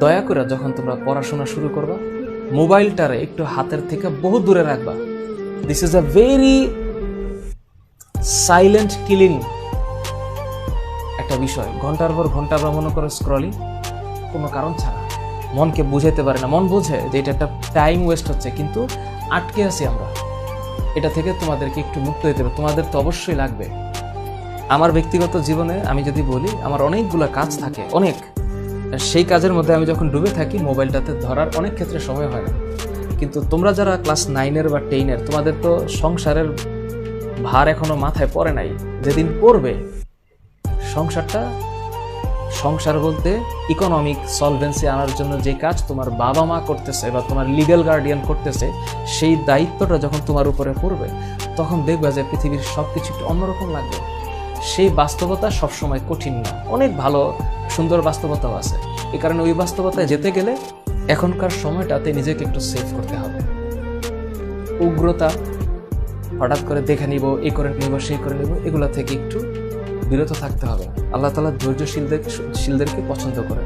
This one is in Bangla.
দয়া করে যখন তোমরা পড়াশোনা শুরু করবা, মোবাইলটারে একটু হাতের থেকে বহু দূরে রাখবা। This is a very silent killing একটা বিষয়। ঘণ্টার পর ঘণ্টা আমরা মনে করো স্ক্রলিং কোনো কারণ ছাড়া। মনকে বুঝাইতে পারে না। মন বোঝে যে এটা একটা টাইম ওয়েস্ট হচ্ছে, কিন্তু আটকে আছি আমরা। এটা থেকে তোমাদেরকে একটু মুক্ত হতে হবে। তোমাদের তো অবশ্যই লাগবে। আমার ব্যক্তিগত জীবনে আমি যদি বলি, আমার অনেকগুলো কাজ থাকে, অনেক। সেই কাজের মধ্যে আমি যখন ডুবে থাকি, মোবাইলটাতে ধরার অনেক ক্ষেত্রে সময় হয় না। কিন্তু তোমরা যারা ক্লাস নাইনের বা টেনের, তোমাদের তো সংসারের ভার এখনও মাথায় পড়ে নাই। যেদিন পড়বে, সংসারটা, সংসার বলতে ইকোনমিক সলভেন্সি আনার জন্য যে কাজ তোমার বাবা মা করতেছে বা তোমার লিগ্যাল গার্ডিয়ান করতেছে, সেই দায়িত্বটা যখন তোমার উপরে পড়বে, তখন দেখবে যে পৃথিবীর সব কিছু একটু অন্যরকম লাগবে। সেই বাস্তবতা সবসময় কঠিন না। অনেক ভালো, সুন্দর বাস্তবতাও আছে। এ কারণে ওই বাস্তবতায় যেতে গেলে এখনকার সময়টাতে নিজেকে একটু সেভ করতে হবে। উগ্রতা, হঠাৎ করে দেখে নিব, এ করে নিব, সেই করে নিব, এগুলো থেকে একটু বিরত থাকতে হবে। আল্লাহ তালা ধৈর্যশীলদের শীলদেরকে পছন্দ করে